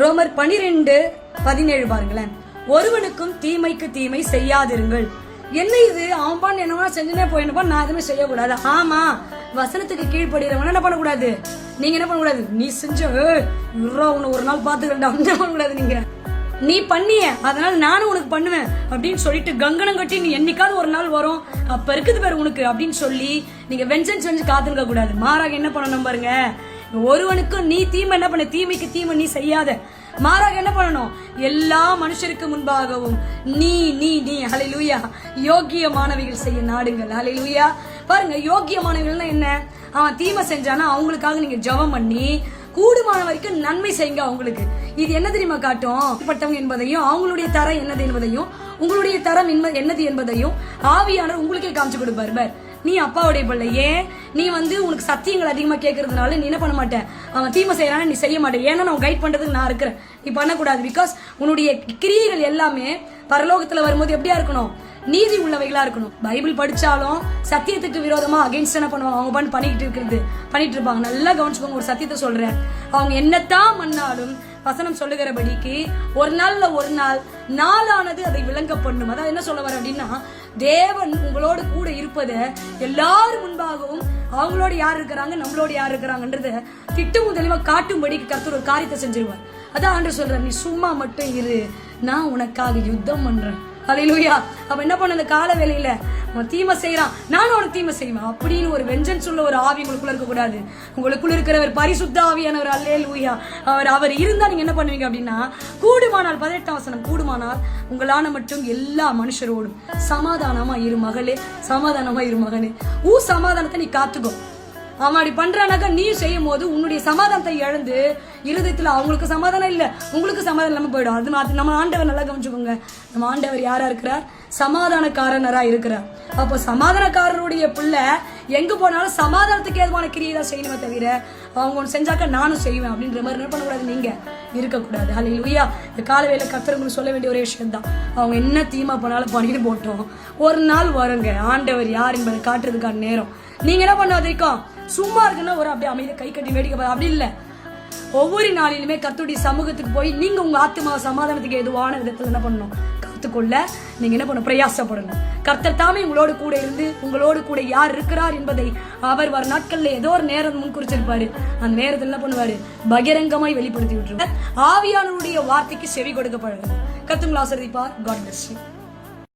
ரோமர் பனிரெண்டு பதினேழு பாருங்களேன். ஒருவனுக்கும் தீமைக்கு தீமை செய்யாதிருங்கள். என்ன இது? அவன் என்னவா செஞ்சுனே போயினப்பா நான் எதுவுமே செய்யக்கூடாது. ஆமா வசனத்துக்கு கீழ்படுகிறவன என்ன பண்ணக்கூடாது? நீங்க என்ன பண்ணக்கூடாது? நீ செஞ்ச ஏய், உன்னை ஒரு நாள் பாத்துக்கிறேன்டா என்ன பண்ணக்கூடாது நீங்க. நீ பண்ணிய அதனால நானும் உனக்கு பண்ணுவேன் அப்படின்னு சொல்லிட்டு கங்கணம் கட்டி நீ என்னைக்காவது ஒரு நாள் வரும். அப்ப இருக்குது பேர் உனக்கு அப்படின்னு சொல்லி நீங்க வெஞ்சன் செஞ்சு காத்துருக்க கூடாது மாறாக என்ன பண்ணணும் பாருங்க? ஒருவனுக்கும் நீ தீமை என்ன பண்ண? தீமைக்கு தீமை நீ செய்யாத. மாறாக என்ன பண்ணணும்? எல்லா மனுஷருக்கு முன்பாகவும் நீ நீ நீ. ஹalleluya யோக்கியமானவைகள் செய்ய நாடுங்கள் ஹalleluya பாருங்க யோக்கியமானவைகள்னா என்ன? அவன் தீமை செஞ்சானா அவங்களுக்காக நீங்க ஜெபம் பண்ணி கூடுமான வரைக்கும் நன்மை செய்யுங்க அவங்களுக்கு. இது என்ன தெரியுமா காட்டும்? பட்டவங்க என்பதையும் அவங்களுடைய தரம் என்னது என்பதையும் உங்களுடைய தரம் என்னது என்பதையும் ஆவியானவர் உங்களுக்கே காமிச்சு கொடுப்பார். பார் நீ அப்பாவுடைய பிள்ளை. ஏன்? நீ வந்து உனக்கு சத்தியங்கள் அதிகமா கேட்கறதுனால நீ என்ன பண்ண மாட்டேன் அவன் தீமை செய்யறான்னு நீ செய்ய மாட்டேன் ஏன்னா நான் கைட் பண்றதுக்கு நான் இருக்கிறேன். நீ பண்ணக்கூடாது. பிகாஸ் உன்னுடைய கிரியைகள் எல்லாமே பரலோகத்துல வரும்போது எப்படியா இருக்கணும்? நீதி உள்ளவைகளா இருக்கணும். பைபிள் படிச்சாலும் சத்தியத்துக்கு விரோதமா அகைன்ஸ்ட் என்ன பண்ணுவாங்க? அவங்க பண்ணி பண்ணிக்கிட்டு இருக்கிறது. பண்ணிட்டு இருப்பாங்க. நல்லா கவனிச்சுக்கோங்க ஒரு சத்தியத்தை சொல்றேன். அவங்க என்னத்தான் பண்ணாலும் வசனம் சொல்லுகிறபடிக்கு ஒரு நாள்ல ஒரு நாள் நாளானது அதை விளங்க பண்ணும். அதாவது என்ன சொல்ல வர அப்படின்னா தேவன் உங்களோடு கூட இருப்பதை எல்லாரும் முன்பாகவும் அவங்களோட யார் இருக்கிறாங்க நம்மளோட யார் இருக்கிறாங்கன்றத திட்டமும் தெளிவா காட்டும்படிக்கு கருத்து ஒரு காரியத்தை செஞ்சிருவார். அதான் ஆண்டு சொல்றார் நீ சும்மா மட்டும் இரு நான் உனக்காக யுத்தம் பண்றேன். அலையிலுயா அவ என்ன பண்ண அந்த கால வேலையில அவன் தீமை செய்யறான் நானும் அவனுக்கு தீமை செய்வேன். அப்படின்னு ஒரு வெஞ்சன் சொல்ல ஒரு ஆவி உங்களுக்குள்ள இருக்க கூடாது. உங்களுக்குள்ள இருக்கிறவர் பரிசுத்த ஆவியானவர். அல்லே லூயா அவர் அவர் இருந்தா நீங்க என்ன பண்ணுவீங்க அப்படின்னா கூடுமானால் பதினெட்டாம் வசனம் கூடுமானால் உங்களான மட்டும் எல்லா மனுஷரோடும் சமாதானமா இரு மகளே சமாதானமா இரு மகனே. ஊ சமாதானத்தை நீ காத்துக்கோ. அவன் அப்படி பண்றானாக்கா நீ செய்யும் போது உன்னுடைய சமாதானத்தை இழந்து இருதயத்தில் அவங்களுக்கு சமாதானம் இல்லை. உங்களுக்கு சமாதானம் இல்லாமல் போயிடும். அது மா- நம்ம ஆண்டவர் நல்லா கவனிச்சுக்கோங்க. நம்ம ஆண்டவர் யாராக இருக்கிறார்? சமாதானக்காரனராக இருக்கிறார். அப்போ சமாதானக்காரருடைய பிள்ளை எங்கே போனாலும் சமாதானத்துக்கு ஏதுவான கிரியை தான் செய்யணுமே தவிர அவங்க ஒன்று செஞ்சாக்க நானும் செய்வேன் அப்படின்ற மாதிரி என்ன பண்ணக்கூடாது? நீங்கள் இருக்கக்கூடாது. அல்ல இல்லையா இந்த காலவேல கத்தவங்களுக்கு சொல்ல வேண்டிய ஒரே விஷயம் தான். அவங்க என்ன தீமா போனாலும் பண்ணிட்டு போட்டோம். ஒரு நாள் வருங்க. ஆண்டவர் யார் என்பதை காட்டுறதுக்கான நேரம். நீங்க என்ன பண்ணாதிருக்கோம் சும்மா இருக்குன்னா ஒரு அப்படியே அமைதியை கை கட்டி வேடிக்கை அப்படி இல்லை. ஒவ்வொரு நாளிலுமே கத்துடைய சமூகத்துக்கு போய் நீங்க உங்க ஆத்மாவை சமாதானத்துக்கு எதுவான விதத்துல என்ன பண்ணணும்? காத்துக்கொள்ள நீங்க என்ன பண்ணணும்? பிரயாசப்படணும். கர்த்தர் தாமே உங்களோடு கூட இருந்து உங்களோடு கூட யார் இருக்கிறார் என்பதை அவர் வர நாட்கள்ல ஏதோ ஒரு நேரம் முன் குறிச்சிருப்பாரு அந்த நேரத்தில் என்ன பண்ணுவாரு? பகிரங்கமாய் வெளிப்படுத்தி விட்டுருவார். ஆவியானவருடைய வார்த்தைக்கு செவி கொடுக்கப்படுகிறது. கத்துங்களை ஆசிரியப்பார் காட் பிளஸ் யூ